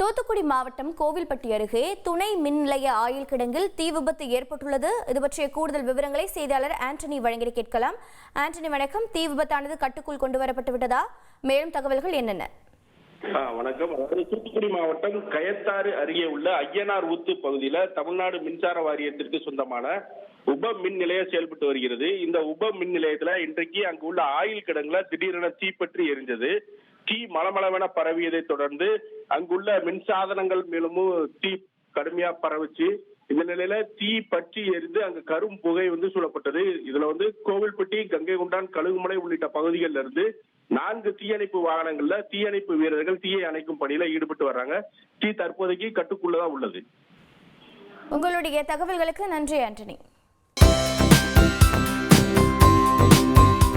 தூத்துக்குடி மாவட்டம் கோவில்பட்டி அருகே துணை மின் நிலைய ஆயில் கிடங்கில் தீ விபத்து ஏற்பட்டுள்ளது. இது பற்றிய கூடுதல் விவரங்களை செய்தியாளர் ஆண்டனி வழங்கி கேட்கலாம். ஆண்டனி வணக்கம். தீ விபத்தானது கட்டுக்குள் கொண்டு வரப்பட்டு விட்டதா? மேலும் தகவல்கள் என்னென்ன? வணக்கம். அதாவது தூத்துக்குடி மாவட்டம் கயத்தாறு அருகே உள்ள ஐயனார் ஊத்து பகுதியில தமிழ்நாடு மின்சார வாரியத்திற்கு சொந்தமான உப மின் நிலையம் செயல்பட்டு வருகிறது. இந்த உப மின் நிலையத்துல இன்றைக்கு அங்கு உள்ள ஆயில் கிடங்குல திடீரென தீப்பற்றி எரிஞ்சது. தீ மலமளவென பரவியதை தொடர்ந்து அங்குள்ள மின்சாதனங்கள் மேலும் தீ கடுமையா பரவிச்சு. இந்த நிலையில தீ பற்றி எரிந்து அங்கு கரும் புகை வந்து சூழப்பட்டது. இதுல வந்து கோவில்பட்டி கங்கை குண்டான் கழுகுமலை உள்ளிட்ட பகுதிகளில் இருந்து நான்கு தீயணைப்பு வாகனங்கள்ல தீயணைப்பு வீரர்கள் தீயை அணைக்கும் பணியில ஈடுபட்டு வர்றாங்க. தீ தற்போதைக்கு கட்டுக்குள்ளதான் உள்ளது. உங்களுடைய தகவல்களுக்கு நன்றி ஆண்டனி.